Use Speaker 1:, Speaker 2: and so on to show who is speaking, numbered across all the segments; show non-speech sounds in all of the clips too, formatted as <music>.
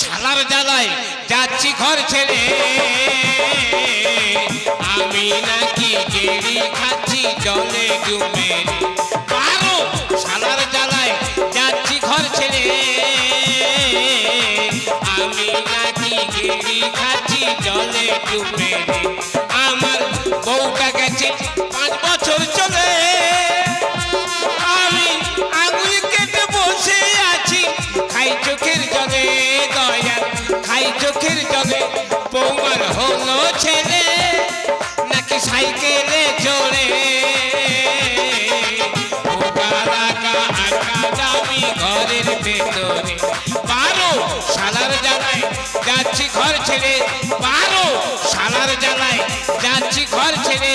Speaker 1: শালার জ্বালায় যাচ্ছি ঘর ছেড়ে। আমি নাকি গেড়ি খাচ্ছি, জলে ডুবে। আরও শালার জ্বালায় যাচ্ছি ঘর ছেড়ে। আমি নাকি গেড়ি খাচ্ছি, জলে ডুবে। দামি ঘরের ভেতরে শালার জ্বালায় যাচ্ছি ঘর ছেড়ে বারো শালার জ্বালায় যাচ্ছি ঘর ছেড়ে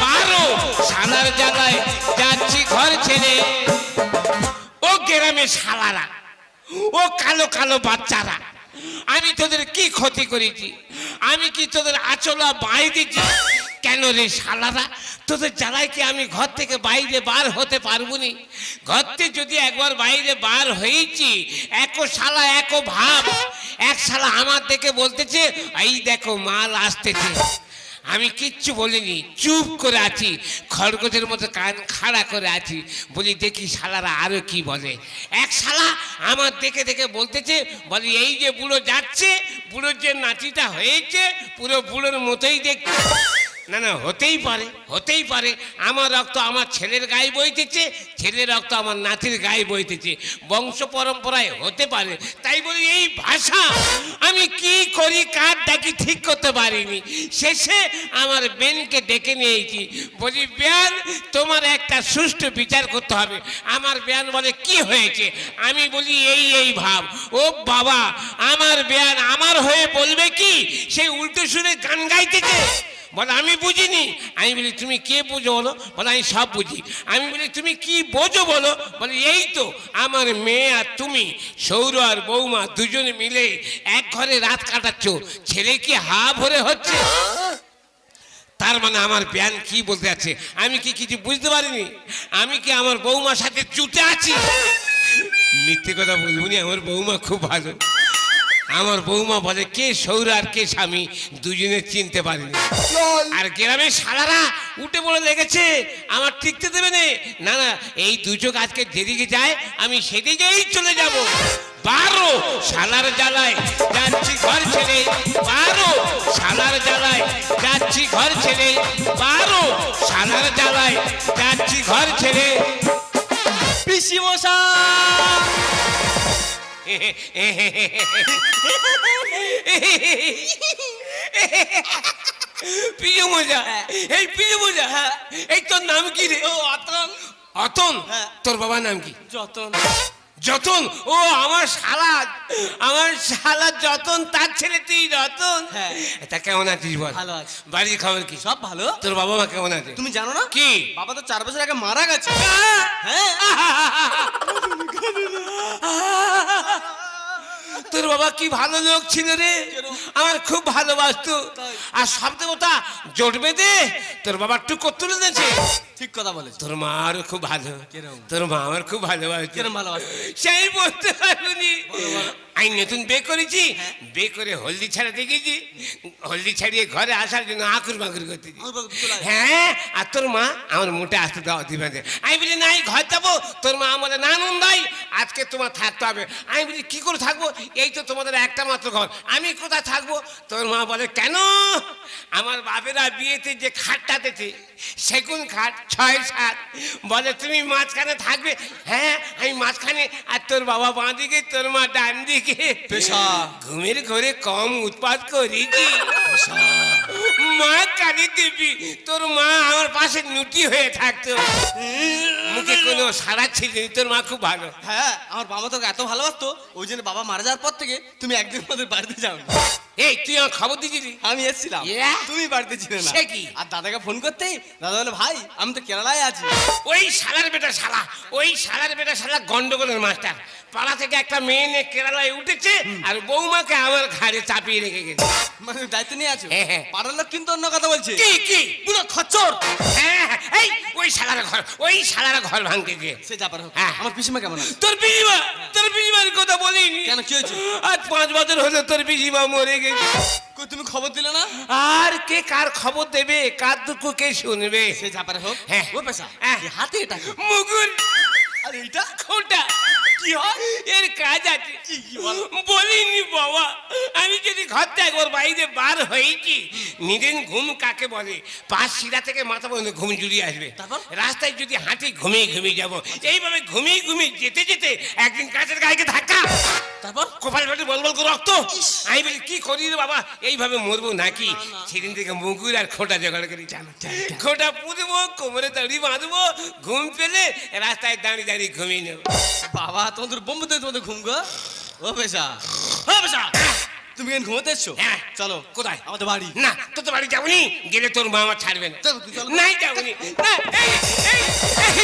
Speaker 1: বারো শালার জ্বালায় যাচ্ছি ঘর ছেড়ে ও গ্রামে শালারা ও কালো কালো বাচ্চারা, আমি তোদের কি ক্ষতি করেছি? আমি কি তোদের আচলা বাই দিচ্ছি কেন রে শালারা? তোদের জ্বালায় কি আমি ঘর থেকে বাইরে বার হতে পারব নি ঘর থেকে যদি একবার বাইরে বার হয়েছি, একো শালা, একো ভাব। এক শালা আমার দেখে বলতেছে, এই দেখো, মাল আসতেছে। আমি কিচ্ছু বলিনি, চুপ করে আছি, খরগোশের মতো কান খাড়া করে আছি। বলি, দেখি শালারা আরও কি বলে? এক শালা আমার দেখে দেখে বলতেছে, বলি, এই যে বুড়ো যাচ্ছে, বুড়োর যে নাচিটা হয়েছে, পুরো বুড়োর মতোই দেখতে না না, হতেই পারে হতেই পারে। আমার রক্ত আমার ছেলের গায়ে বইতেছে ছেলের রক্ত আমার নাতির গায়ে বইতেছে বংশ পরম্পরায় হতে পারে। তাই বলি, এই ভাষা আমি কি করি, কার ডাকি ঠিক করতে পারিনি। শেষে আমার বেনকে ডেকে নিয়েছি। বলি বেয়ান তোমার একটা সুষ্ঠু বিচার করতে হবে। আমার বেয়ান বলে, কি হয়েছে? আমি বলি, এই এই ভাব। ও বাবা, আমার বেয়ান আমার হয়ে বলবে কি? সেই উল্টো সুরে গান গাইতেছে। বলে, আমি বুঝিনি। আমি বলি, তুমি কে বুঝো বলো? বলে, আমি সব বুঝি। আমি বলি, তুমি কি বোঝো বলো? বলে, এই তো, আমার মেয়ে আর তুমি, সৌর আর বৌমা দুজনে মিলে এক ঘরে রাত কাটাচ্ছ। ছেলে কি হা ভরে হচ্ছে? তার মানে আমার ব্যান কি বলতে আছে আমি কি কিছু বুঝতে পারিনি? আমি কি আমার বৌমার সাথে চুটে আছি? মিথ্যে কথা বলবনি আমার বৌমা খুব ভালো। আমার বৌমা বলে কে সৌর আর কে স্বামী? দুজনে চিনতে পারিনি। আর গ্রামে সারারা উঠে পড়ে লেগেছে আমার টিকতে দেবে নে। না না এই দুচোখ আজকে যেদিকে যায় আমি সেদিকেই চলে যাব। বারো শালার জ্বালায় যাচ্ছি ঘর ছেড়ে। বারো শালার জ্বালায় যাচ্ছি ঘর ছেড়ে। বারো শালার জ্বালায় যাচ্ছি ঘর ছেড়ে।
Speaker 2: পিসি মশাই
Speaker 1: প্রিয় মজা এই প্রিয় মজা এই তোর নাম কি রে?
Speaker 2: ও অতন
Speaker 1: অতন
Speaker 2: হ্যাঁ।
Speaker 1: তোর বাবার নাম কি?
Speaker 2: যতন
Speaker 1: যতন ও আমার শালা আমার শালা যতন তার ছেলে তুই যতন।
Speaker 2: হ্যাঁ।
Speaker 1: তা কেমন আছিস বল?
Speaker 2: ভালো আছি।
Speaker 1: বাড়ির খবর কি?
Speaker 2: সব ভালো।
Speaker 1: তোর বাবা মা কেমন আছে?
Speaker 2: তুমি জানো না?
Speaker 1: কি?
Speaker 2: বাবা তো চার বছর আগে মারা গেছে। হ্যাঁ। <laughs>
Speaker 1: তোর বাবা কি ভালো লোক ছিল রে? আমার খুব ভালোবাসতো। আর সব দেবতা জোটবে দে তোর বাবা টুকো তুলে দিয়েছে।
Speaker 2: ঠিক কথা বলে
Speaker 1: তোর মা আর খুব ভালো। তোর মা আমার খুব
Speaker 2: ভালোবাসে?
Speaker 1: সেই বলতে পারবনি আমি নতুন বে করেছি বে করে হলদি ছাড়া দেখেছি হলদি ছাড়িয়ে ঘরে আসার জন্য আকুর বাকুর করতেছি। হ্যাঁ আর তোর মা আমার মোটে আসতে দেওয়া দিবে। আমি বলি না এই ঘর যাব। তোর মা আমাদের না নন্দাই আজকে তোমার থাকতে হবে। আমি বলি কী করে থাকব? এই তো তোমাদের একটা মাত্র ঘর। আমি কোথায় থাকব? তোর মা বলে কেন? আমার বাপেরা বিয়েতে যে খাটটা খাটটাতেছে সেগুন খাট ছয় সাত। বলে তুমি মাঝখানে থাকবে? হ্যাঁ আমি মাঝখানে। আর তোর বাবা বাঁ দিকে তোর মা ডান দিকে
Speaker 2: পেশা।
Speaker 1: ঘুমের ঘরে কম উৎপাদ করেছি। মা কালী দেবী তোর মা আমার পাশে নুটি হয়ে থাকতো। মুখে কোনো সারা ছিল তোর মা খুব ভালো।
Speaker 2: হ্যাঁ আমার বাবা তোকে এত ভালোবাসতো ওই জন্য বাবা মারা যাওয়ার পর থেকে তুমি একদিন আমাদের বাড়িতে যাও।
Speaker 1: এই তুই আমার খবর দিছিলি
Speaker 2: আমি এসেছিলাম। তুমি বাড়িতে ছিলে না।
Speaker 1: সে কি?
Speaker 2: আর দাদাকে ফোন করতে দাদা বলে ভাই আমি তো কেরালায় আছি।
Speaker 1: ওই শালার বেটা শালা ওই শালার বেটা শালা গন্ডগোলের মাস্টার। পাড়া থেকে একটা মেয়ে নিয়ে কেরালায় উঠেছে আর বৌমাকে আমার ঘাড়ে চাপিয়ে রেখে গেছে।
Speaker 2: মানে দায়িত্ব নিয়ে আছো?
Speaker 1: হ্যাঁ, হ্যাঁ।
Speaker 2: পাড়ার লোক কিন্তু অন্য কথা বলছে।
Speaker 1: কি কি?
Speaker 2: পুরো খচ্চর।
Speaker 1: হ্যাঁ হ্যাঁ, এই ওই শালার ঘর ওই শালার ঘর ভাঙতে গিয়ে।
Speaker 2: সে হোক।
Speaker 1: হ্যাঁ।
Speaker 2: আমার পিসিমা কেমন আছে?
Speaker 1: তোর তোর কথা বলিনি।
Speaker 2: কেন কি হয়েছে?
Speaker 1: আজ পাঁচ বছর হলো তোর পিসিমা মরে গেছে।
Speaker 2: কই তুমি খবর দিলে না?
Speaker 1: আর কে কার খবর দেবে? কার দুঃখ কে শুনবে?
Speaker 2: সে হোক।
Speaker 1: হ্যাঁ।
Speaker 2: ও পেশা
Speaker 1: হ্যাঁ।
Speaker 2: হাতে এটা? কি? আর এইটা
Speaker 1: খোটা
Speaker 2: কি হয়?
Speaker 1: এর কাজ আছে? বলিনি বাবা আমি যদি ঘর থেকে ওর বাইরে বার হয়েছি নিদেন ঘুম কাকে বলে? পাঁচ শিরা থেকে মাথা পর্যন্ত ঘুম জুড়িয়ে আসবে।
Speaker 2: তারপর?
Speaker 1: রাস্তায় যদি হাঁটি ঘুমিয়ে ঘুমিয়ে যাব। এইভাবে ঘুমিয়ে ঘুমিয়ে যেতে যেতে একদিন কাছের গায়ে ধাক্কা।
Speaker 2: তারপর?
Speaker 1: কপাল ফাটে বল বল করে রক্ত। আমি বলি কি করি রে বাবা? এইভাবে মরবো নাকি? সেদিন থেকে মুগুর আর খোটা জোগাড় করে। জানো খোটা পুঁতবো কোমরে দড়ি বাঁধবো ঘুম পেলে রাস্তায় দাঁড়িয়ে দাঁড়িয়ে ঘুমিয়ে নেব।
Speaker 2: বাবা তোমাদের বোম্বেতে তোমাদের ঘুম গো? ও পেশা। ও পেশা। তুমি এখন ঘুমোতে এসছো?
Speaker 1: হ্যাঁ।
Speaker 2: চলো।
Speaker 1: কোথায়?
Speaker 2: আমাদের বাড়ি।
Speaker 1: না। তোর তো বাড়ি যাবনি? গেলে তোর মা আমার ছাড়বে না।
Speaker 2: চলো, তুই চলো।
Speaker 1: নাই যাবনি। না এই এই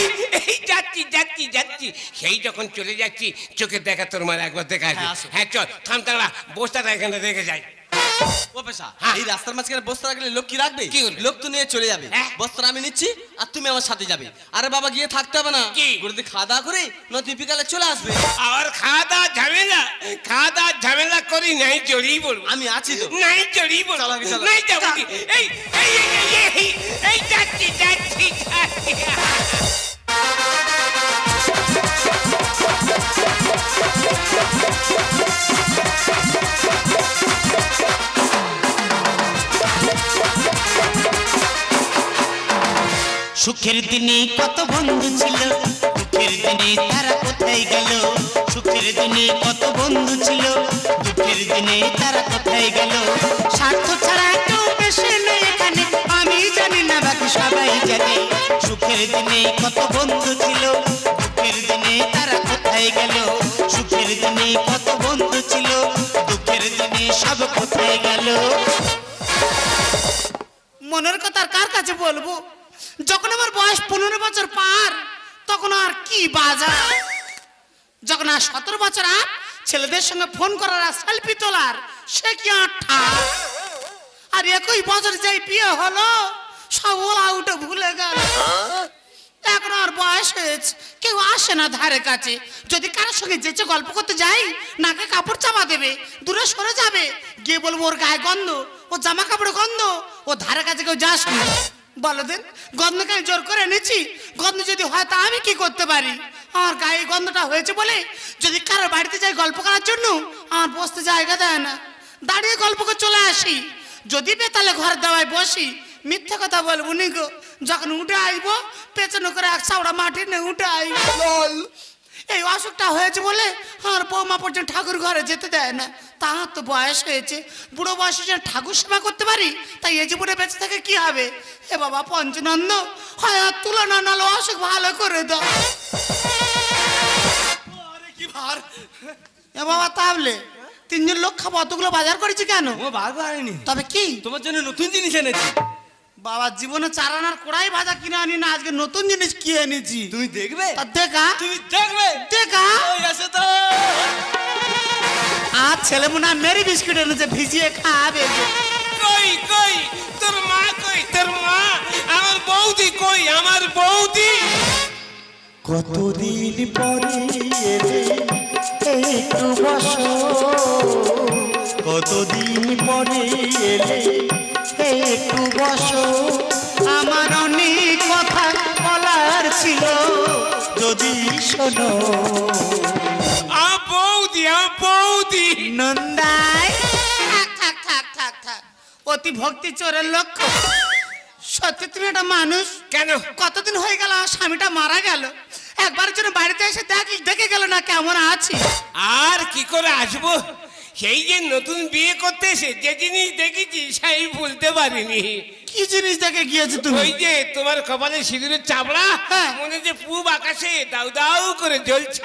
Speaker 1: এই এই যাচ্ছি যাচ্ছি যাচ্ছি। সেই যখন চলে যাচ্ছি চোখে দেখা তোর মার একবার দেখা
Speaker 2: হ্যাঁ,
Speaker 1: হ্যাঁ চল থাম তাড়া বসটা এখানে রেখে যাই।
Speaker 2: ও পেশা। এই রাস্তার মাঝখানে বস্তা রাখলে লোক কি রাখবে?
Speaker 1: কি
Speaker 2: লোক তো নিয়ে চলে যাবে।
Speaker 1: হ্যাঁ।
Speaker 2: বস্তাটা আমি নিচ্ছি আর তুমি আমার সাথে যাবে। আরে বাবা গিয়ে থাকতে হবে না।
Speaker 1: কি?
Speaker 2: গুরুদি খাওয়া দাওয়া করে বিকালে চলে আসবে।
Speaker 1: আর খাওয়া দাওয়া ঝামেলা? খাওয়া দাওয়া ঝামেলা করি নাই জড়িয়ে পড়ব।
Speaker 2: আমি আছি তো।
Speaker 1: নাই
Speaker 2: আগে চলো।
Speaker 1: নাই এই এই এই এই এই এই যাচ্ছি যাচ্ছি যাচ্ছি।
Speaker 3: সুখের দিনে কত বন্ধু ছিল? দুঃখের দিনে তারা কোথায় গেল? সুখের দিনে কত বন্ধু ছিল? দুঃখের দিনে তারা কোথায় গেল? স্বার্থ ছাড়া কেউ বেশি নেই এখানে। আমি জানি না বাকি সবাই জানে। সুখের দিনে কত বন্ধু ছিল? দুঃখের দিনে তারা কোথায় গেল? সুখের দিনে কত বন্ধু ছিল? দুঃখের দিনে সব কোথায় গেল? মনের কথা কার কাছে বলব? যখন আমার বয়স পনেরো বছর পার, তখন আর কি বাজার যখন আর সতেরো বছর আর, ছেলেদের সঙ্গে ফোন করার আর সেলফি তোলার, সে কি আর ঠাক আর একই বছর যাই বিয়ে হলো, সব ওলা উঠে ভুলে গেল। এখন আর বয়স হয়েছে, কেউ আসে না ধারে কাছে। যদি কারোর সঙ্গে যেচে গল্প করতে যাই, নাকে কাপড় চাপা দেবে, দূরে সরে যাবে, গিয়ে বলব, ওর গায়ে গন্ধ ও জামা কাপড়ে গন্ধ, ও ধারে কাছে কেউ যাস না। বলো দেন গন্ধকে আমি জোর করে এনেছি, গন্ধ যদি হয় তা আমি কি করতে পারি? আমার গায়ে গন্ধটা হয়েছে বলে যদি কারোর বাড়িতে যাই গল্প করার জন্য, আমার বসতে জায়গা দেয় না। দাঁড়িয়ে গল্প করে চলে আসি। যদি বেতালে ঘর দেওয়ায় বসি। মিথ্যে কথা বলব নি গো। যখন উঠে আসব পেছনে করে এক চাওড়া মাটি নিয়ে উঠে আসব এই অসুখটা হয়েছে বলে আমার বৌমা পর্যন্ত ঠাকুর ঘরে যেতে দেয় না। তাহার তো বয়স হয়েছে। বুড়ো বয়সে যেন ঠাকুর সেবা করতে পারি তাই এই জীবনে বেঁচে থেকে কি হবে? এ বাবা পঞ্চনন্দ হয় আর তুলনা নালো অসুখ ভালো করে দাও।
Speaker 2: আরে কি ভার।
Speaker 3: এ বাবা তাহলে তিনজন লোক খাব অতগুলো বাজার করেছি কেন?
Speaker 2: ও
Speaker 3: তবে কি?
Speaker 2: তোমার জন্য নতুন জিনিস এনেছি।
Speaker 3: বাবা জীবনে চারানার কোড়াই ভাজা কিনে আনি না আজকে নতুন জিনিস কি এনেছি?
Speaker 2: তুমি দেখবে?
Speaker 3: তা দেখা।
Speaker 2: তুমি দেখবে?
Speaker 3: দেখা।
Speaker 2: ওই আছে তো।
Speaker 3: আর ছেলে মনে হয় মেরি বিস্কুট এনেছে ভিজিয়ে খাবে
Speaker 1: কই কই? তোর মা কই? তোর মা? আমার বৌদি কই? আমার বৌদি?
Speaker 3: কতদিন পরে এলে একটু বসো। কতদিন পরে এলে একটু বসো। আমার অনেক কথা বলার ছিল যদি শোনো।
Speaker 1: আ বৌদি আ বৌদি।
Speaker 3: নন্দাই থাক থাক থাক থাক থাক। অতি ভক্তি চোরের লক্ষ্য। সত্যি তুমি একটা মানুষ।
Speaker 1: কেন?
Speaker 3: কতদিন হয়ে গেল আমার স্বামীটা মারা গেল। একবার জন্য বাড়িতে এসে দেখ দেখে গেল না কেমন আছি।
Speaker 1: আর কি করে আসব? সেই যে নতুন বিয়ে করতে এসে যে জিনিস দেখেছি সেই ভুলতে পারিনি।
Speaker 3: কি জিনিস দেখে গিয়েছো তুমি?
Speaker 1: ওই যে তোমার কপালে সিঁদুরের চাপড়া
Speaker 3: হ্যাঁ।
Speaker 1: মনে যে পূব আকাশে দাউ দাউ করে জ্বলছে।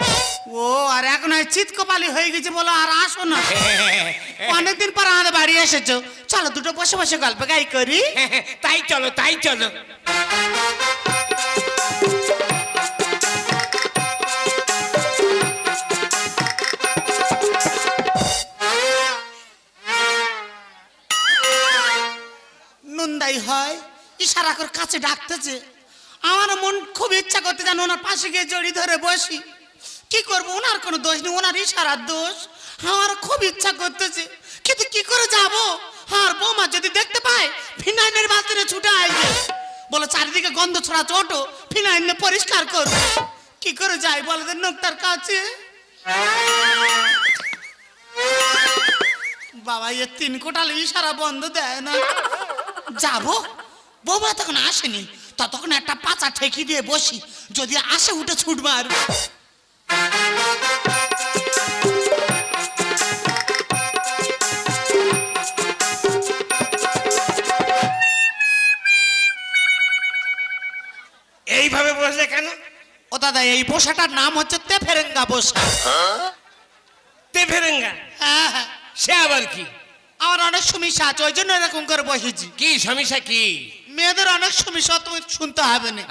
Speaker 3: ও আর এখন চিত কপালি হয়ে গেছে বলো আর আসো না। অনেকদিন পর আমাদের বাড়ি এসেছ। চলো দুটো বসে বসে গল্প গাই করি।
Speaker 1: তাই চলো তাই চলো।
Speaker 3: হয়, ইশারা করে কাছে ডাকতেছে। আমার মন খুব ইচ্ছা করতে জানো ওনার পাশে গিয়ে জড়ি ধরে বসি। কি করব, ওনার কোনো দোষ নেই, ওনার ইশারার দোষ। আমার খুব ইচ্ছা করতেছে, কিন্তু কি করে যাব? আর বৌমা যদি দেখতে পায় ফিনাইনের বাতিনে ছুটে আসবে। বলো, চারিদিকে গন্ধ ছড়া চোটো ফিনাইন পরিষ্কার করব কি করে যাই বলো নোকটার কাছে? বাবা, এ তিন কোটাল ইশারা বন্ধ দেয় না। যাব? বৌমা তখন আসেনি। ততক্ষণ একটা পাচা ঠেকি দিয়ে বসি। যদি আসে উঠে ছুট মার।
Speaker 1: এইভাবে বসে কেন?
Speaker 3: ও দাদা এই বসাটার নাম হচ্ছে তেফেরেঙ্গা বসা
Speaker 1: তে ফেরেঙ্গা
Speaker 3: হ্যাঁ হ্যাঁ।
Speaker 1: সে আবার কি?
Speaker 3: আমার অনেক সমস্যা আছে ওই জন্য এরকম করে বসেছি।
Speaker 1: কি সমস্যা কি?
Speaker 3: মেয়েদের অনেক সমস্যা তুমি শুনতে হবে না।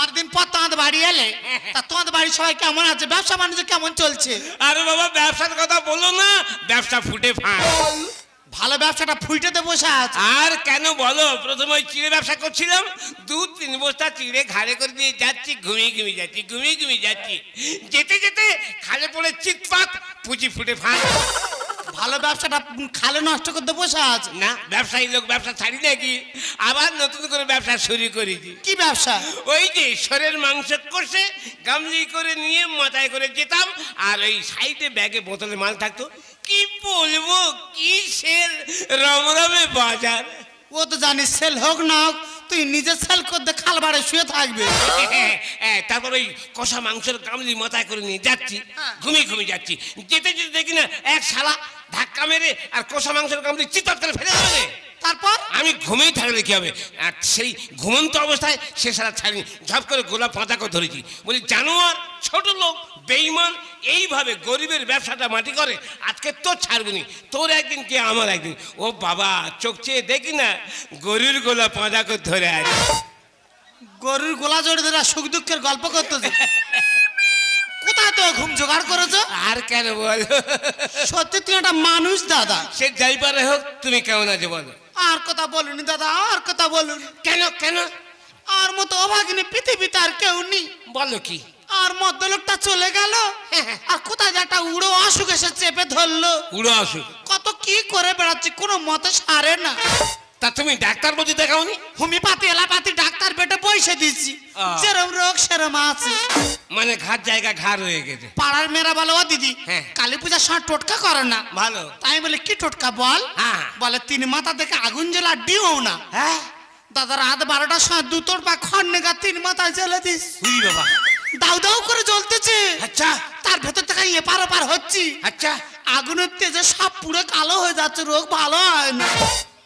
Speaker 3: অনেকদিন পর তোমাদের বাড়ি এলে তা তোমাদের বাড়ির সবাই কেমন আছে? ব্যবসা বাণিজ্য কেমন চলছে?
Speaker 1: আরে বাবা ব্যবসার কথা বলো না ব্যবসা ফুটে ফাঁক
Speaker 3: ভালো ব্যবসাটা ফুইটেতে বসে আছে।
Speaker 1: আর কেন বলো? প্রথমে ওই চিড়ে ব্যবসা করছিলাম দু তিন বস্তা চিড়ে ঘাড়ে করে দিয়ে যাচ্ছি ঘুমিয়ে ঘুমিয়ে যাচ্ছি ঘুমিয়ে ঘুমিয়ে যাচ্ছি। যেতে যেতে খালে পড়ে চিৎপাত পুঁজি ফুটে ফাঁক
Speaker 3: ভালো ব্যবসাটা খালে নষ্ট করতে বসে আছে
Speaker 1: না ব্যবসায়ী লোক ব্যবসা ছাড়ি নাকি আবার নতুন করে ব্যবসা শুরু করেছি
Speaker 3: কি? ব্যবসা?
Speaker 1: ওই যে সরের মাংস কষে গামলি করে নিয়ে মাথায় করে যেতাম আর ওই সাইডে ব্যাগে বোতলে মাল থাকতো। কি বলব কি সেল রমরমে বাজার?
Speaker 3: ও তো জানিস সেল হোক না হোক তুই নিজে সেল করতে খাল বাড়ে শুয়ে থাকবে।
Speaker 1: হ্যাঁ, তারপর ওই কষা মাংসের কামলি মাথায় করে নিয়ে যাচ্ছি
Speaker 3: ঘুমি
Speaker 1: ঘুমিয়ে ঘুমিয়ে যাচ্ছি। যেতে যেতে দেখি না এক শালা ধাক্কা মেরে আর কষা মাংসের কামলি চিতর করে ফেলে দেবে।
Speaker 3: তারপর?
Speaker 1: আমি ঘুমিয়ে থাকলে কি হবে? আর সেই ঘুমন্ত অবস্থায় সে সারা ছাড়িনি। ঝপ করে গোলাপ পাতাকে ধরেছি। বলি জানোয়ার ছোট লোক বেইমান এইভাবে গরিবের ব্যবসাটা মাটি করে আজকে তোর ছাড়বনি। তোর একদিন কে আমার একদিন। ও বাবা চোখ চেয়ে দেখি না গরুর গোলা পাঁজাকে ধরে আছে।
Speaker 3: গরুর গোলা জড়ে ধরে সুখ দুঃখের গল্প করতেছে। কোথায় তো ঘুম জোগাড় করেছ?
Speaker 1: আর কেন বল?
Speaker 3: সত্যি তুই একটা মানুষ দাদা।
Speaker 1: সে যাই পারে হোক তুমি কেমন আছো বলো?
Speaker 3: আর কথা বলুনি দাদা আর কথা বলুন।
Speaker 1: কেন কেন?
Speaker 3: আর মতো অভাগিনী পৃথিবীতে আর কেউ নেই।
Speaker 1: বলো কি?
Speaker 3: আর মধ্যলোকটা চলে গেল আর কোথায় একটা উড়ো অসুখ এসে চেপে ধরলো।
Speaker 1: উড়ো অসুখ।
Speaker 3: কত কি করে বেড়াচ্ছি কোনো মতে সারে না।
Speaker 1: তা তুমি ডাক্তার বলছি দেখাওনি?
Speaker 3: হোমিওপ্যাথি এলাপাতি ডাক্তার বেটে বসে দিচ্ছি
Speaker 1: আহ।
Speaker 3: যেরম রোগ সেরম আছে।
Speaker 1: মানে ঘাট জায়গা ঘা রয়ে গেছে।
Speaker 3: পাড়ার মেয়েরা বলে ও দিদি
Speaker 1: হ্যাঁ।
Speaker 3: কালী পূজার সময় টোটকা করে না?
Speaker 1: ভালো।
Speaker 3: তাই বলে কি টোটকা বল?
Speaker 1: হ্যাঁ।
Speaker 3: বলে তিন মাথা থেকে আগুন জ্বলা ডিও না।
Speaker 1: হ্যাঁ।
Speaker 3: দাদা রাত বারোটার সময় দু তোর পা খড় নেগা তিন মাথায় জ্বেলে দিস।
Speaker 1: হুই বাবা।
Speaker 3: দাউ দাউ করে জ্বলতেছে।
Speaker 1: আচ্ছা।
Speaker 3: তার ভেতর থেকে এপার ওপার হচ্ছি।
Speaker 1: আচ্ছা।
Speaker 3: আগুনের তেজে সব পুরো কালো হয়ে যাচ্ছে রোগ ভালো হয় না।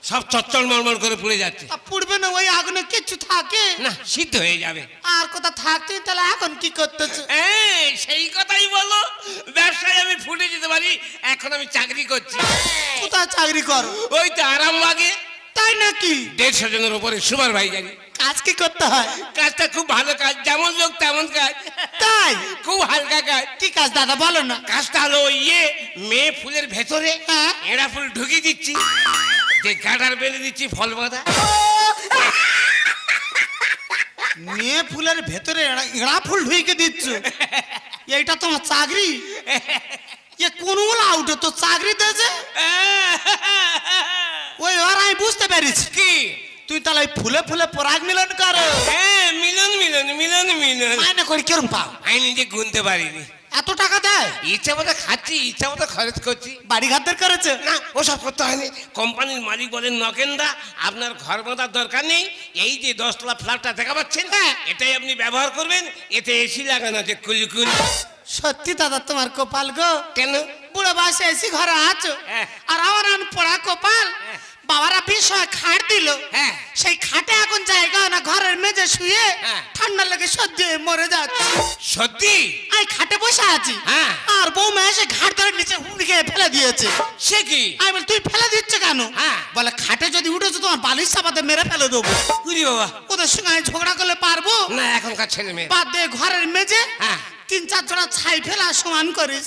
Speaker 1: সব চচ্চল মরমর করে পুড়ে যাচ্ছে।
Speaker 3: তা পুড়বে না ওই আগুনে কিছু থাকে?
Speaker 1: না সিদ্ধ হয়ে যাবে।
Speaker 3: আর কোথা থাকতে তাহলে এখন কি করতেছে?
Speaker 1: এই, সেই কথাই বলো। ব্যবসায় আমি ফুটে যেতে পারি এখন আমি চাকরি করছি।
Speaker 3: কোথায় চাকরি করো?
Speaker 1: ওই তো আরামবাগে।
Speaker 3: তাই নাকি?
Speaker 1: দেড়শো জনের উপরে সুপার ভাইজারি।
Speaker 3: কাজ কি করতে হয়?
Speaker 1: কাজটা খুব ভালো কাজ যেমন লোক তেমন কাজ।
Speaker 3: তাই?
Speaker 1: খুব হালকা কাজ।
Speaker 3: কি কাজ দাদা বলো না।
Speaker 1: কাজটা হলো ইয়ে মেয়ে ফুলের ভেতরে
Speaker 3: হ্যাঁ।
Speaker 1: এড়া ফুল ঢুকিয়ে দিচ্ছি। যে গাডার বেঁধে দিচ্ছি ফল বাঁধা?
Speaker 3: মেয়ে ফুলের ভেতরে এড়া- ফুল ঢুকে দিচ্ছ। এইটা তোমার চাকরি। এ কোন আউট তো চাকরি দিয়েছে ওই আর আমি বুঝতে পেরেছি।
Speaker 1: কি?
Speaker 3: তুই তাহলে ফুলে ফুলে পরাগ মিলন করো।
Speaker 1: হ্যাঁ মিলন মিলন মিলন মিলন।
Speaker 3: মাইনে করে কিরম পাও?
Speaker 1: আমি নিজে গুনতে পারিনি।
Speaker 3: এত টাকা দেয়
Speaker 1: ইচ্ছা মতো খাচ্ছি ইচ্ছা মতো খরচ করছি।
Speaker 3: বাড়ি করেছে?
Speaker 1: না ওসব করতে হয়নি। কোম্পানির মালিক বলেন নকেন্দা আপনার ঘর বাঁধার দরকার নেই। এই যে দশতলা ফ্ল্যাটটা দেখা পাচ্ছেন
Speaker 3: হ্যাঁ।
Speaker 1: এটাই আপনি ব্যবহার করবেন এতে এসি লাগানো আছে কুলকুল
Speaker 3: সত্যি দাদা তোমার কপাল গো।
Speaker 1: কেন?
Speaker 3: বুড়ো বয়সে এসি ঘরে আছো।
Speaker 1: হ্যাঁ।
Speaker 3: আর আমার পড়া কপাল। বাবারা বিষয় খাট দিল।
Speaker 1: হ্যাঁ।
Speaker 3: সেই খাটে এখন জায়গা না ঘরের মেঝে শুয়ে
Speaker 1: হ্যাঁ।
Speaker 3: ঠান্ডা লেগে সহ্য মরে যাচ্ছে।
Speaker 1: সত্যি?
Speaker 3: আমি খাটে বসে আছি।
Speaker 1: হ্যাঁ।
Speaker 3: আর বৌমা এসে ঘাট ধরে নিচে খেয়ে ফেলে দিয়েছে।
Speaker 1: সে কি?
Speaker 3: আমি বলি তুই ফেলে দিচ্ছ কেন?
Speaker 1: হ্যাঁ।
Speaker 3: বলে খাটে যদি উঠেছো তোমার বালিশ চাপাতে মেরে ফেলে দেবো।
Speaker 1: উরি বাবা।
Speaker 3: ওদের সঙ্গে আমি ঝগড়া করলে পারব?
Speaker 1: না এখনকার ছেলে মেয়ে।
Speaker 3: বাদ দিয়ে ঘরের মেঝে
Speaker 1: হ্যাঁ।
Speaker 3: তিন চার জোড়া ছাই ফেলা সমান করিস।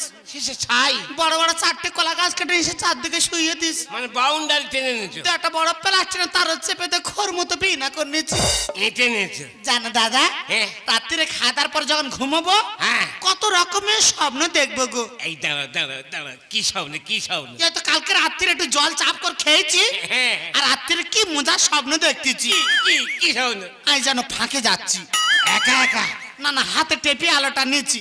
Speaker 1: ছাই?
Speaker 3: বড় বড় চারটে কলা গাছ কেটে এসে চারদিকে শুয়ে দিস।
Speaker 1: মানে বাউন্ডারি টেনে নিয়েছো?
Speaker 3: তো একটা বড় প্লাস্টিক তার চেপে দিয়ে খোর মতো বিনা করে নিচ্ছি
Speaker 1: এঁটে নিয়েছো?
Speaker 3: জানো দাদা
Speaker 1: হ্যাঁ।
Speaker 3: রাত্রিরে খাওয়ার পর যখন ঘুমাবো
Speaker 1: হ্যাঁ।
Speaker 3: কত রকমের স্বপ্ন দেখব গো।
Speaker 1: এই দাঁড়া দাঁড়া দাঁড়া কি স্বপ্ন কি স্বপ্ন?
Speaker 3: এই তো কালকে রাত্রিরে একটু জল চাপ করে খেয়েছি
Speaker 1: হ্যাঁ।
Speaker 3: আর রাত্রিরে কি মজার স্বপ্ন দেখতেছি।
Speaker 1: কি কি স্বপ্ন?
Speaker 3: আমি যেন ফাঁকে যাচ্ছি।
Speaker 1: একা একা?
Speaker 3: না না হাতে টেপি আলোটা নিচ্ছি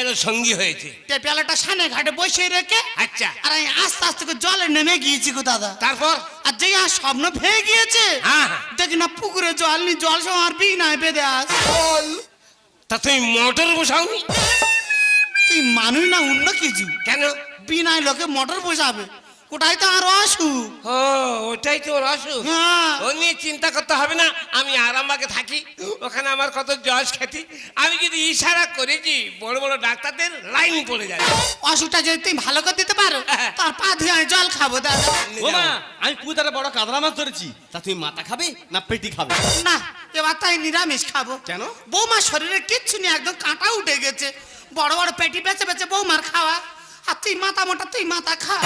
Speaker 1: আলো সঙ্গী হয়েছে।
Speaker 3: টেপি আলোটা সানে ঘাটে বসে রেখে
Speaker 1: আচ্ছা।
Speaker 3: আর আমি আস্তে আস্তে করে জলে নেমে গিয়েছি গো দাদা।
Speaker 1: তারপর?
Speaker 3: আর যে আর স্বপ্ন ভেঙে গিয়েছে
Speaker 1: হ্যাঁ, হ্যাঁ।
Speaker 3: দেখি না পুকুরে জল নি জল সব আর বি নাই বেঁধে আস
Speaker 1: তা তুমি মোটর বসাওনি
Speaker 3: তুই মানুষ না অন্য কিছু।
Speaker 1: কেন?
Speaker 3: বিনায় লোকে মোটর বসাবে। ওটাই তো আর অসুখ
Speaker 1: ও ওটাই তো ওর অসুখ
Speaker 3: হ্যাঁ।
Speaker 1: ও নিয়ে চিন্তা করতে হবে না আমি আরামবাগে থাকি। ওখানে আমার কত জজ খ্যাতি। আমি যদি ইশারা করেছি বড় বড় ডাক্তারদের লাইন পড়ে যাবে
Speaker 3: অসুখটা যদি তুমি ভালো করে দিতে পারো তার পা ধুয়ে আমি জল খাব দাদা।
Speaker 2: ও মা আমি পুকুরে বড় কাতলা মাছ ধরেছি। তা তুমি মাথা খাবে না পেটি খাবে?
Speaker 3: না এবার তাই নিরামিষ খাব।
Speaker 2: কেন?
Speaker 3: বৌমার শরীরে কিচ্ছু নেই একদম কাঁটা উঠে গেছে। বড় বড় পেটি বেঁচে বেঁচে বৌমার খাওয়া। আর তুই মাথা মোটা তুই মাথা খা।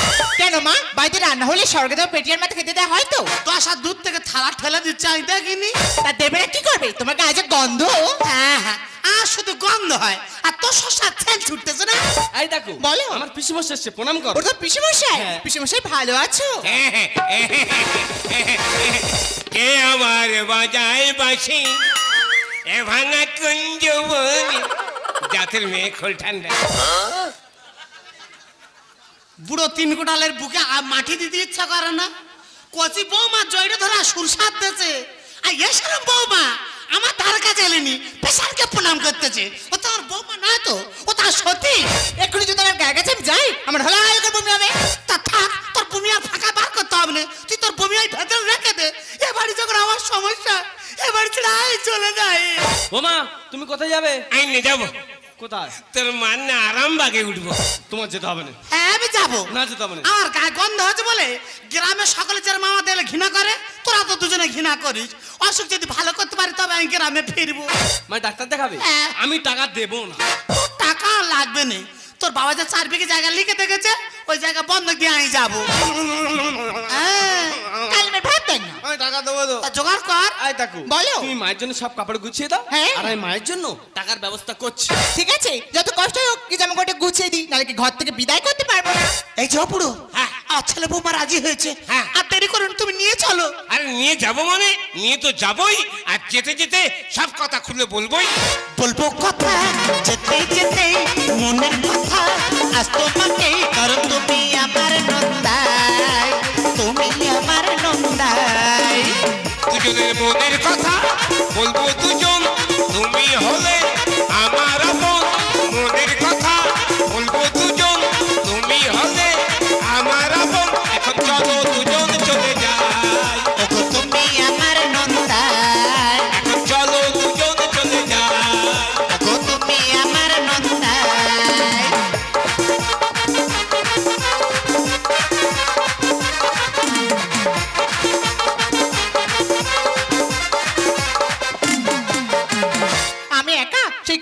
Speaker 4: কেন মা? বাড়িতে রান্না হলে স্বর্গে দেওয়া পেটিয়ার মাথা খেতে দেওয়া হয় তো।
Speaker 3: দশ হাত দূর থেকে থালা ঠেলে দিচ্ছে আমি দেখিনি।
Speaker 4: তা দেবে না কি করবে? তোমার গায়ে যে গন্ধ।
Speaker 3: হ্যাঁ হ্যাঁ। আর শুধু গন্ধ হয় আর তোর শশার ছেল ছুটতেছে না।
Speaker 2: এই দেখো
Speaker 4: বলো।
Speaker 2: আমার পিসি মশাই এসছে প্রণাম কর।
Speaker 4: ওর তো পিসিমশাই?
Speaker 2: হ্যাঁ।
Speaker 4: পিসিমশাই ভালো আছো?
Speaker 1: কে আমার বাজায় বাসি? এ ভাঙা কুঞ্জ বনি জাতের মেয়ে খোল ঠান্ডা।
Speaker 3: বুড়ো তিন কোটালের বুকে মাটি দিতে ইচ্ছা করে না। কচি বৌমা জয়টা ধরা সুরসাদ দিয়েছে। আর এসরম বৌমা আমার তার কাছে এলেনি পেশারকে প্রণাম করতেছে। ও তো আর বৌমা নয় তো ও তার সতী।
Speaker 4: এক্ষুনি যদি আমার গায়ে গেছে আমি যাই। আমার হলো করে বমি হবে।
Speaker 3: তা থাক তোর বমি আর ফাঁকা বার করতে হবে না। তুই তোর বমি ওই ভেতরে রেখে দে। এ বাড়ি যখন আমার সমস্যা এ বাড়ি ছেড়ে আয় চলে যায়
Speaker 2: ও মা তুমি কোথায় যাবে?
Speaker 1: আমি নিয়ে যাব।
Speaker 2: কোথায়?
Speaker 1: তোর মান না আরামবাগে উঠবো।
Speaker 2: তোমার যেতে হবে না।
Speaker 3: হ্যাঁ আমি যাব।
Speaker 2: না যেতে হবে না।
Speaker 3: আমার গায়ে গন্ধ হচ্ছে বলে গ্রামে সকলে যারা মামা দিলে ঘৃণা করে তোরা তো দুজনে ঘৃণা করিস। অসুখ যদি ভালো করতে পারি তবে আমি গ্রামে ফিরবো।
Speaker 2: মানে ডাক্তার দেখাবে?
Speaker 3: হ্যাঁ।
Speaker 2: আমি টাকা দেবো না।
Speaker 3: টাকা আর লাগবে না। তোর বাবা যে চার বিঘে জায়গা লিখে দেখেছে ওই জায়গা বন্ধক দিয়ে আমি যাব। হ্যাঁ,
Speaker 4: কালমের ভাত দেন না
Speaker 2: আমি টাকা দেবো তো
Speaker 3: তা জোগাড় কর
Speaker 2: আয় দেখো
Speaker 4: বলো।
Speaker 2: তুমি মায়ের জন্য সব কাপড় গুছিয়ে দাও
Speaker 4: হ্যাঁ।
Speaker 2: আর আমি মায়ের জন্য টাকার ব্যবস্থা করছি
Speaker 4: ঠিক আছে যত কষ্ট হোক কি জামা কোটে গুছিয়ে দিই নাহলে কি ঘর থেকে বিদায় করতে পারব না
Speaker 3: এই যে
Speaker 1: হ্যাঁ।
Speaker 3: আর ছেলে বৌমা রাজি হয়েছে।
Speaker 1: হ্যাঁ।
Speaker 3: আর দেরি করুন তুমি নিয়ে চলো।
Speaker 1: আরে নিয়ে যাব মানে? নিয়ে তো যাবই। আর যেতে যেতে সব কথা খুলে বলবোই।
Speaker 3: বলব কথা যেতে যেতে মনের কথা। আজ তোমাকে
Speaker 4: কারণ তুমি আমার নন্দাই। তুমি
Speaker 1: দুজনের মনের কথা বলব দুজন। তুমি হলে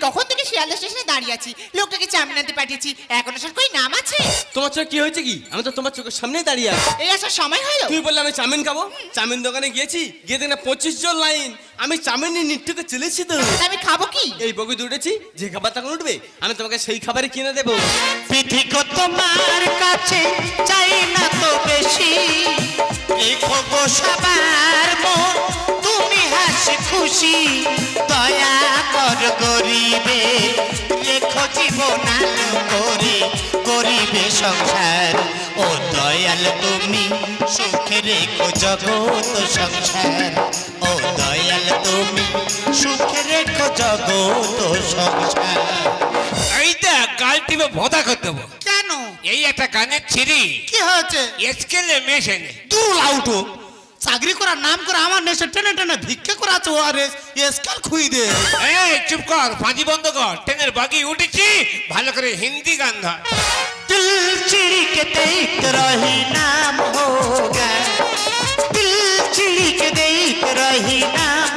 Speaker 4: কখন থেকে শিয়ালদা স্টেশনে দাঁড়িয়ে আছি? লোকটাকে চাউমিন আনতে পাঠিয়েছি। এখন আসার কই নাম আছে?
Speaker 2: তোমার চোখ কি হয়েছে কি? আমি তো তোমার চোখের সামনেই দাঁড়িয়ে আছি।
Speaker 4: এই আসার সময় হলো?
Speaker 2: তুমি বললে আমি চাউমিন খাব? চাউমিন দোকানে গিয়েছি গিয়ে দেখি না পঁচিশ জন লাইন। আমি চাউমিন নিয়ে নিট্টুকে চলেছি তো।
Speaker 4: আমি খাব কি?
Speaker 2: এই বগি উঠেছি যে খাবার তখন উঠবে আমি তোমাকে সেই খাবারই কিনে দেবো।
Speaker 3: পিঠিকো তোমার কাছে চাই না তো বেশি। রেখো গো সবার মন তুমি হাসি খুশি দয়া কর গরিবে রেখো জীবন আলো করে গরিবে সংসার। ও দয়াল তুমি সুখে রেখো জগৎ সংসার। ও দয়াল তুমি সুখে রেখো জগৎ সংসার।
Speaker 1: এইটা গাল টিপে ভোদা করে দেবো।
Speaker 3: কেন?
Speaker 1: এই একটা কানের ছিঁড়ি।
Speaker 3: কি হয়েছে?
Speaker 1: এসকেলে মেশে নে
Speaker 3: দূর আউটো চাকরি করার নাম করে আমার নেশে টেনে টেনে ভিক্ষে করা আছে ওয়ারেস এসকাল খুই দে।
Speaker 1: চুপ কর ফাঁজি বন্ধ কর ট্রেনের বাগি উঠেছি ভালো করে হিন্দি গান ধর।
Speaker 3: রহি নাম হো রহি নাম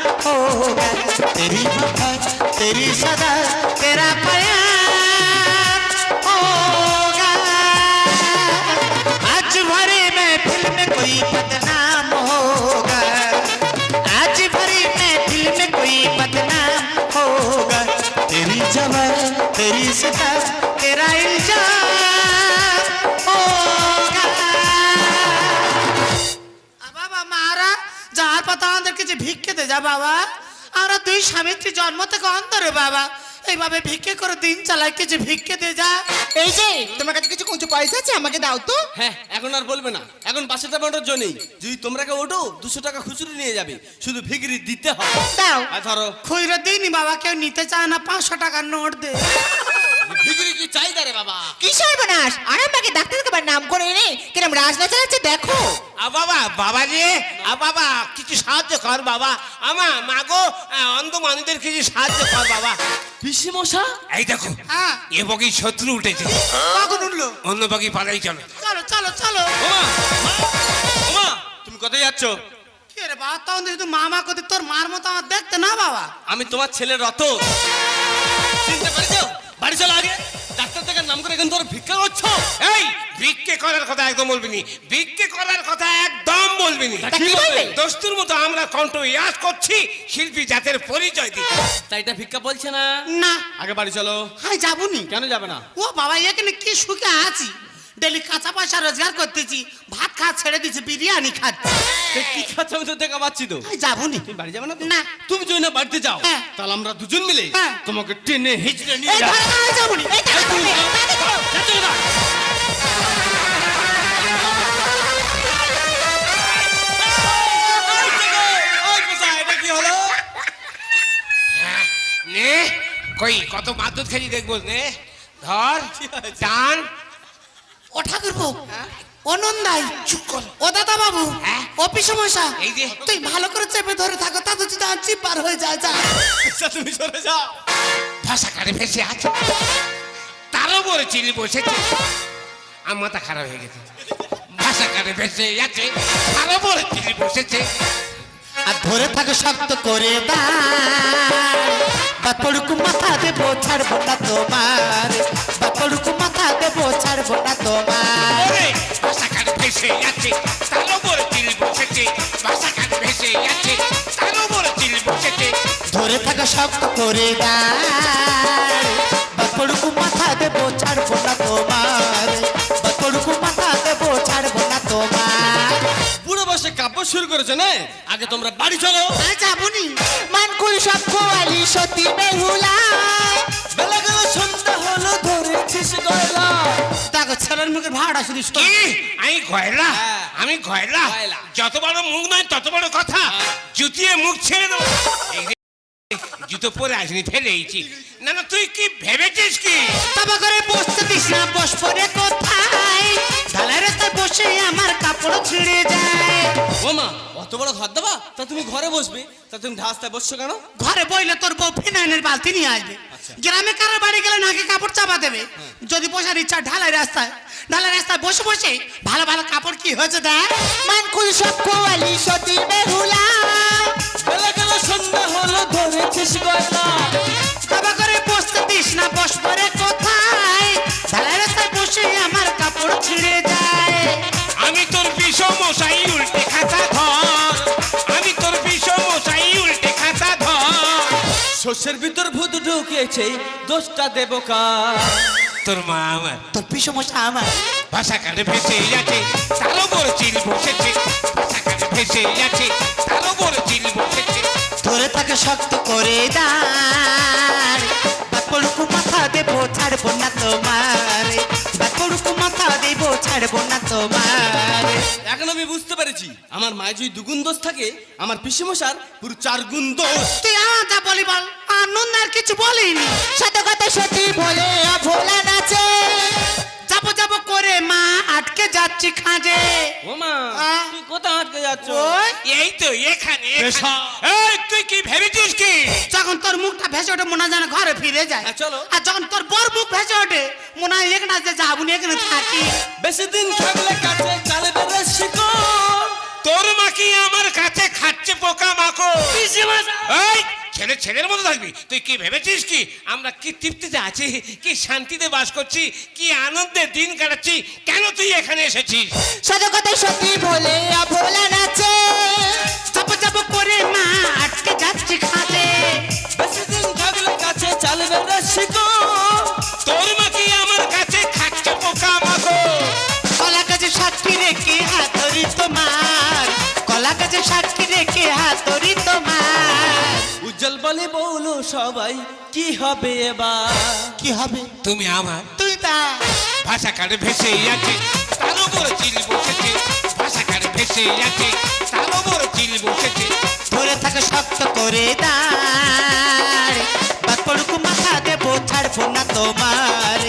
Speaker 3: তেরি সদা যার পাতা আমাদেরকে যে ভিক্ষে দে যা বাবা। আমরা দুই স্বামী স্ত্রী জন্ম থেকে অন্তরে বাবা। এইভাবে ভিক্ষে করে দিন চালাই কিছু ভিক্ষে দে যা।
Speaker 4: এই যে তোমার কাছে কিছু কুঁচু পয়সা আছে আমাকে দাও তো।
Speaker 2: হ্যাঁ এখন আর বলবে না। এখন বাসে টাকা ওঠার জন্য যদি তোমরা কেউ ওঠো দুশো টাকা খুচরো নিয়ে যাবে। শুধু ভিগরি দিতে হবে।
Speaker 4: দাও।
Speaker 2: ধরো।
Speaker 3: খুইরে দিইনি বাবা কেউ নিতে চায় না পাঁচশো টাকার নোট দে।
Speaker 2: ভিগরি কি চাহিদা রে বাবা?
Speaker 4: কি সর্বনাশ? আর আমাকে ডাক্তার দেখাবার নাম করে এনে কিরম রাজনা চালাচ্ছে দেখো।
Speaker 1: আ বাবা বাবা রে আ বাবা কিছু সাহায্য কর বাবা। আমা মাগো অন্ধ মানুষদের কিছু সাহায্য কর বাবা।
Speaker 2: পিসি মশা
Speaker 1: এই দেখো
Speaker 3: হ্যাঁ।
Speaker 1: এ বগি শত্রু উঠেছে।
Speaker 3: কখন উঠল?
Speaker 1: অন্য বগি পালাই চলো।
Speaker 3: চলো চলো চলো।
Speaker 2: ওমা ওমা তুমি কোথায় যাচ্ছ?
Speaker 3: কি রে বাবা তখন শুধু মামা করতে তোর মার মতো আমার দেখতে না বাবা।
Speaker 2: আমি তোমার ছেলে রত। চিনতে পারছ বাড়ি চলো আগে। ডাক্তার থেকে নাম করে এখন তোর ভিক্ষা করছ?
Speaker 1: এই ভিক্ষে করার কথা একদম বলবি নি ভিক্ষে করার কথা একদম বলবি? নি দোস্তুর মতো আমরা কণ্ঠ ইয়াস করছি শিল্পী জাতের পরিচয় দিচ্ছি
Speaker 2: তাই এটা ভিক্ষা বলছে না?
Speaker 3: না।
Speaker 2: আগে বাড়ি চলো।
Speaker 3: হাই যাবনি
Speaker 2: কেন যাবে না?
Speaker 3: ও বাবা এখানে কি সুখে আছি? ডেলি কাঁচা পয়সা রোজগার করতেছি ভাত খাওয়া ছেড়ে দিছি বিরিয়ানি খাচ্ছি
Speaker 2: কি খাচ্ছ আমি তো দেখা পাচ্ছি তো
Speaker 3: হাই যাবনি
Speaker 2: তুমি বাড়ি যাবে না
Speaker 3: না।
Speaker 2: তুমি যদি না বাড়িতে যাও
Speaker 3: হ্যাঁ।
Speaker 2: তাহলে আমরা দুজন মিলে
Speaker 3: হ্যাঁ।
Speaker 2: তোমাকে টেনে হিচড়ে নিয়ে
Speaker 3: এই
Speaker 2: যাব
Speaker 3: ধরে ধরে যাবনি এই ধরে ধরে।
Speaker 2: যা, চলে যা। ওই তো গো, ওই পোষা, এটা কি হলো
Speaker 1: নে কই কত মাদুর খেলি দেখব নে ধর টান
Speaker 3: ও ঠাকুর বউ ও নন্দাই চুপ কর। ও দাদা বাবু
Speaker 1: হ্যাঁ?
Speaker 3: ও পিসমশা
Speaker 1: এই যে।
Speaker 3: তুই ভালো করে চেপে ধরে থাকো তা তো যদি চিপ পার হয়ে যায় যা।
Speaker 2: আচ্ছা, তুমি সরে যাও।
Speaker 1: ভাষা কারে ভেসে আছে। তারও বলে চিনি বসেছে। আমার মাথা খারাপ হয়ে গেছে। ভাষা কারে ভেসে আছে। তারও বলে চিনি বসেছে।
Speaker 3: আর ধরে থাকো শক্ত করে বাপড়কু মাথা দেবো ছাড়বো না তোমার। বাপড়কু মাথা দেবো ছাড়বো না তোমার।
Speaker 1: ভাষা ভেসে আছে বসেছে। ভাষা ভেসে আছে বসেছে।
Speaker 3: ধরে থাকো শক্ত করে বাপড়কু মাথা দেবো ছাড়বো না তোমার।
Speaker 2: শুরু করেছে না? আগে তোমরা বাড়ি চলো।
Speaker 3: যাবনি।
Speaker 4: মানকুল সব কোয়ালি সতী বেহুলা
Speaker 2: বেলা গেল সন্ধ্যা হলো ধরেছিস গয়লা।
Speaker 3: দেখো ছেলের মুখের ভাড়া শুধু
Speaker 1: কি? আমি গয়লা?
Speaker 2: হ্যাঁ।
Speaker 1: আমি গয়লা। যত বড় মুখ নয় তত বড় কথা। জুতিয়ে মুখ ছেড়ে দেবো। জুতো পরে আসনি ফেলেইছি না না তুই কি ভেবেছিস কি?
Speaker 3: তবে করে বসতে দিস না বস পরে কোথায়? ঢালাই রাস্তায় বসে আমার কাপড় ছিঁড়ে যায়।
Speaker 2: ও মা অত বড় ঘর দেবা? তা তুমি ঘরে বসবে। তা তুমি ধাস্তায় বসছো কেন?
Speaker 3: ঘরে বইলে তোর বউ ফিনাইনের বালতি নিয়ে আসবে। গ্রামে কারও বাড়ি গেলে নাকি কাপড় চাপা দেবে। যদি বসার ইচ্ছা ঢালাই রাস্তায়। ঢালাই রাস্তায় বসে বসে ভালো ভালো কাপড় কি হয়েছে দেখ।
Speaker 4: মানকুল সব কোয়ালি সতী বেহুলা।
Speaker 2: বেলা গেল সন্ধ্যা হলো ধরেছিস গয়লা
Speaker 3: তবে করে বসতে দিস না বস পরে কোথায়? ঢালাই রাস্তায় বসে আমার কাপড় ছিঁড়ে যায়।
Speaker 1: আমি তোর বিষম মশাই উল্টে খাতা ধর। আমি তোর বিষম মশাই উল্টে খাতা ধর।
Speaker 2: শস্যের ভিতর ভূত ঢুকেছে দোষটা দেব কার?
Speaker 1: তোর মা আমার।
Speaker 3: তোর পিসমশা আমার।
Speaker 1: ভাষা কানে ভেসে আছে তারও বড় চিল বসেছে। ভাষা কানে ভেসে আছে তারও বড় চিল বসেছে।
Speaker 3: ধরে তাকে শক্ত করে দাঁড়। বাপড়কু মাথা দেবো ছাড়বো না তোমার। মাথা ছাড়বো না তোমার।
Speaker 2: এখন আমি বুঝতে পেরেছি আমার মায়ের যদি দুগুণ দোষ থাকে আমার পিসিমশার পুরো চার গুণ দোষ।
Speaker 3: তুই আমার যা বলি বল আনন্দ আর কিছু বলিনি।
Speaker 4: সত্য কথা সতী বলে ভোলা নাচে
Speaker 3: যাব যাব করে মা আটকে যাচ্ছি খাঁজে।
Speaker 2: ও মা তুই কোথায় আটকে যাচ্ছ?
Speaker 3: ওই?
Speaker 1: এই তো এখানে এখানে। এই তুই কি ভেবেছিস কি?
Speaker 3: যখন তোর মুখটা ভেসে ওঠে মনে জানা যেন ঘরে ফিরে যায়।
Speaker 2: হ্যাঁ, চলো।
Speaker 3: আর যখন তোর বর মুখ ভেসে ওঠে মনে হয় এখানে যে যাব না এখানে থাকি।
Speaker 2: বেশি দিন থাকলে কাছে চালে বেড়ে শিকড়।
Speaker 1: তোর মাকে আমার কাছে খাচ্ছে পোকা মাকো ছেলে ছেলের মতো থাকবি। তুই কি ভেবেছিস কি? আমরা কি তৃপ্তিতে আছি, কি শান্তিতে বাস করছি, কি আনন্দে দিন কাটাচ্ছি, কেন তুই এখানে এসেছিস?
Speaker 4: সদ কথা সত্যি বলে ভোলা নাচে।
Speaker 3: চাপ চাপ করে মা আটকে যাচ্ছি খাঁজে হাতরি তোমার।
Speaker 2: উজ্জ্বল বলে বলো সবাই কি হবে এবার?
Speaker 3: কি হবে?
Speaker 1: তুমি আমার
Speaker 3: তুই তা
Speaker 1: ভাষা কাটে ভেসে আছে? তার উপর চিল বসেছে। ভাষা কাটে ভেসে আছে? তার উপর চিল বসেছে।
Speaker 3: ধরে থাকে শক্ত করে দাঁড়। বাকড়ুকু মাথা দেবো ছাড়বো না তোমার।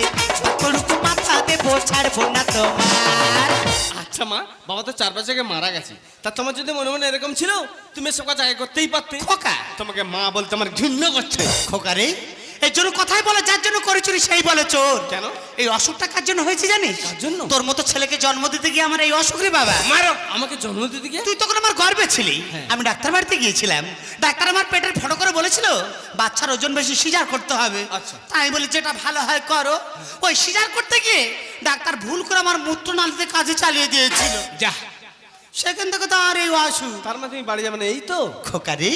Speaker 3: দেবো ছাড়বো না তোমার।
Speaker 2: আচ্ছা মা বাবা তো চার পাঁচ জায়গায় মারা গেছে। তা তোমার যদি মনে মনে এরকম ছিল তুমি সব কাজ আগে করতেই পারতে।
Speaker 3: খোকা।
Speaker 2: তোমাকে মা বলতে আমার ঘৃণ্য করছে।
Speaker 3: খোকা রে জন্য কথাই বলে যার জন্য করে চুরি সেই বলে চোর।
Speaker 2: কেন?
Speaker 3: এই অসুখটা কার জন্য হয়েছে জানিস?
Speaker 2: কার জন্য?
Speaker 3: তোর মতো ছেলেকে জন্ম দিতে গিয়ে আমার এই অসুখ রে বাবা।
Speaker 1: মারো।
Speaker 2: আমাকে জন্ম দিতে গিয়ে?
Speaker 3: তুই তখন আমার গর্বে ছিলি। আমি ডাক্তার বাড়িতে গিয়েছিলাম। ডাক্তার আমার পেটের ফটো করে বলেছিল বাচ্চার ওজন বেশি সিজার করতে হবে।
Speaker 2: আচ্ছা।
Speaker 3: তাই আমি বলি যেটা ভালো হয় করো। ওই সিজার করতে গিয়ে ডাক্তার ভুল করে আমার মূত্র মূত্রনালীতে কাজে চালিয়ে দিয়েছিল।
Speaker 1: যা।
Speaker 3: সেখান থেকে তো আর এই অসুখ।
Speaker 2: তার মানে তুমি বাড়ি যাবে না এই তো?
Speaker 3: খোকারি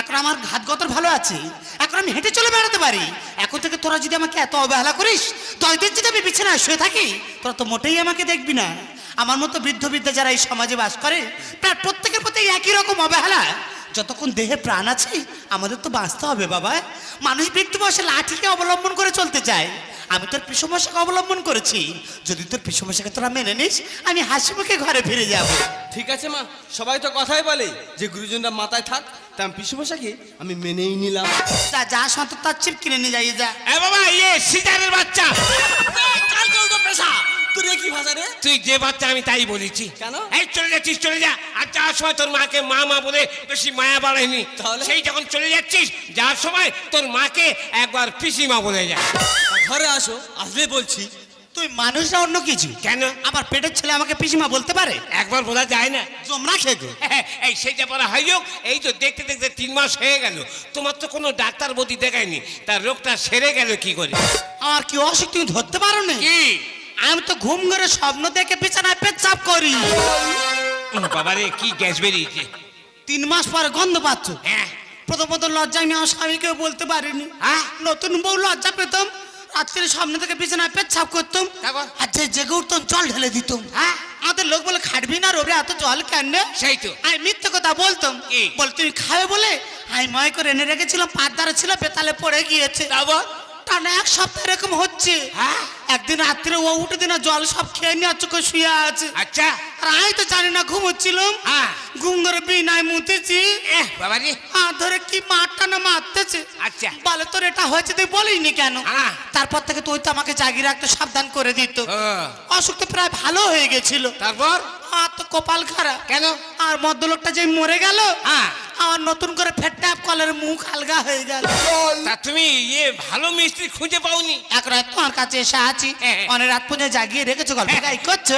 Speaker 3: এখন আমার ঘাত গতর ভালো আছে। এখন আমি হেঁটে চলে বেড়াতে পারি। এখন থেকে তোরা যদি আমাকে এত অবহেলা করিস দশ দিন যদি আমি বিছানায় শুয়ে থাকি, তোরা তো মোটেই আমাকে দেখবি না। আমার মতো বৃদ্ধ বৃদ্ধা যারা এই সমাজে বাস করে, প্রায় প্রত্যেকের প্রতি একই রকম অবহেলা। যতক্ষণ দেহে প্রাণ আছে আমাদের তো বাঁচতে হবে বাবা। মানুষ মৃত্যু বসে লাঠিকে অবলম্বন করে চলতে চায়। আমি তোর পিসমশাকে অবলম্বন করেছি। যদি তোর পিসমশাকে তোরা মেনে নিস আমি হাসি মুখে ঘরে ফিরে যাব।
Speaker 2: ঠিক আছে মা সবাই তো কথাই বলে যে গুরুজনরা মাথায় থাক তা আমি পিসুমশাকে আমি মেনেই নিলাম।
Speaker 3: যা যা সন্তর তার চিপ কিনে নিয়ে যাই যা।
Speaker 1: এ বাবা ইয়ে সিজারের বাচ্চা।
Speaker 2: তোর এ কি ভাষা রে?
Speaker 1: তুই যে বাচ্চা আমি তাই বলেছি।
Speaker 2: কেন?
Speaker 1: এই চলে যাচ্ছিস চলে যা। আর যাওয়ার সময় তোর মাকে মা মা বলে বেশি মায়া বাড়ায়নি
Speaker 2: তাহলে?
Speaker 1: সেই যখন চলে যাচ্ছিস যাওয়ার সময় তোর মাকে একবার পিসিমা বলে যা।
Speaker 2: ঘরে আসো আসলে বলছি।
Speaker 3: তুই মানুষ না অন্য কিছু?
Speaker 1: কেন?
Speaker 3: আমার পেটের ছেলে আমাকে পিসিমা বলতে পারে?
Speaker 1: একবার বলা যায় না।
Speaker 3: জমরা খেগো
Speaker 1: এই সেই ব্যাপারে হয় হোক এই তো দেখতে দেখতে তিন মাস হয়ে গেল। তোমার তো কোনো ডাক্তার বদি দেখায়নি। তার রোগটা সেরে গেল কি করে?
Speaker 3: আমার কি অসুখ তুমি ধরতে পারো না?
Speaker 1: কি?
Speaker 3: আমি তো ঘুম করে স্বপ্ন দেখে বিছানায় পেচ্ছাপ করি।
Speaker 1: বাবারে কি গ্যাস বেরিয়েছে?
Speaker 3: তিন মাস পরে গন্ধ পাচ্ছ।
Speaker 1: হ্যাঁ।
Speaker 3: প্রথম প্রথম লজ্জা আমি আমার স্বামীকেও বলতে পারিনি।
Speaker 1: হ্যাঁ?
Speaker 3: নতুন বউ লজ্জা পেতাম। রাত্রে সামনে থেকে বিছানায় পেচ্ছাপ করতাম? আর যে জেগে উঠতাম জল ঢেলে দিতাম। হ্যাঁ? আমাদের লোক বলে খাটবি না রোবে এত জল কেন?
Speaker 1: সেই তো।
Speaker 3: আমি মিথ্যে কথা বলতাম? বল তুমি খাবে বলে? আমি ময় করে এনে রেখেছিলাম পাঁচদারে ছিল বেতালে পড়ে গিয়েছে? টানা এক সপ্তাহ এরকম হচ্ছে।
Speaker 1: হ্যাঁ?
Speaker 3: একদিন রাত্রে ও উঠে দিনা জল সব খেয়ে নিয়ে চোখে শুয়ে আছে।
Speaker 1: আচ্ছা।
Speaker 3: আর আমি তো জানি না ঘুমোচ্ছিলাম।
Speaker 1: হ্যাঁ।
Speaker 3: ঘুম ধরে বিনায় মুতেছি।
Speaker 1: এহ, বাবারে।
Speaker 3: হাত ধরে কি মারটা না মারতেছে?
Speaker 1: আচ্ছা।
Speaker 3: বলে তোর এটা হয়েছে তুই বলিনি কেন?
Speaker 1: হ্যাঁ।
Speaker 3: তারপর থেকে তুই তো আমাকে জাগিয়ে রাখতে সাবধান করে দিত। অসুখ তো প্রায় ভালো হয়ে গেছিল।
Speaker 1: তারপর?
Speaker 3: আর তো কপাল খারাপ।
Speaker 1: কেন?
Speaker 3: আর মদ্যলোকটা যে মরে গেল
Speaker 1: হ্যাঁ।
Speaker 3: আমার নতুন করে ফেট্টাপ কলের মুখ আলগা হয়ে গেল।
Speaker 1: তা তুমি ইয়ে ভালো মিস্ত্রি খুঁজে পাওনি?
Speaker 3: এক রাত তোমার কাছে এসে আছি।
Speaker 1: হ্যাঁ।
Speaker 3: অনেক রাত পর্যন্ত জাগিয়ে রেখেছো গল্প গাই করছ?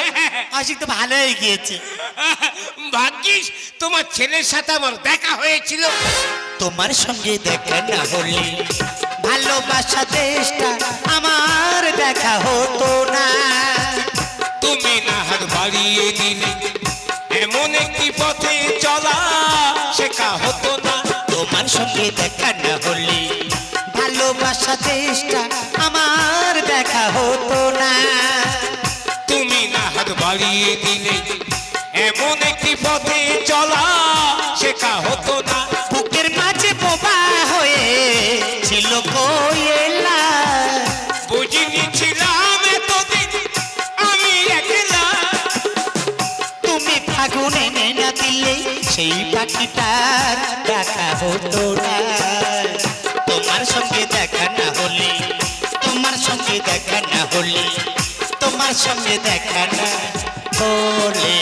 Speaker 3: অসুখ তো ভালো হয়ে গিয়েছে।
Speaker 1: ভাগ্যিস তোমার ছেলের সাথে আমার দেখা হয়েছিল।
Speaker 3: তোমার সঙ্গে দেখা না হলে ভালোবাসা দেশটা আমার দেখা হতো না।
Speaker 1: তুমি না হাত বাড়িয়ে দিলে এমন একটি পথে চলা শেখা হতো না।
Speaker 3: তোমার সঙ্গে দেখা না হলে ভালোবাসা দেশটা
Speaker 1: বাড়িয়ে দিলে। এমন একটি পথে চলা শেখা হতো না।
Speaker 3: বুকের মাঝে বোবা হয়ে ছিল কোয়েলা
Speaker 1: বুঝিনি ছিলাম এতদিন আমি
Speaker 3: না দিলে সেই পাখিটার দেখা হতো না। তোমার সঙ্গে দেখা না হলে, তোমার সঙ্গে দেখা না হলে, তোমার সঙ্গে দেখা না করলে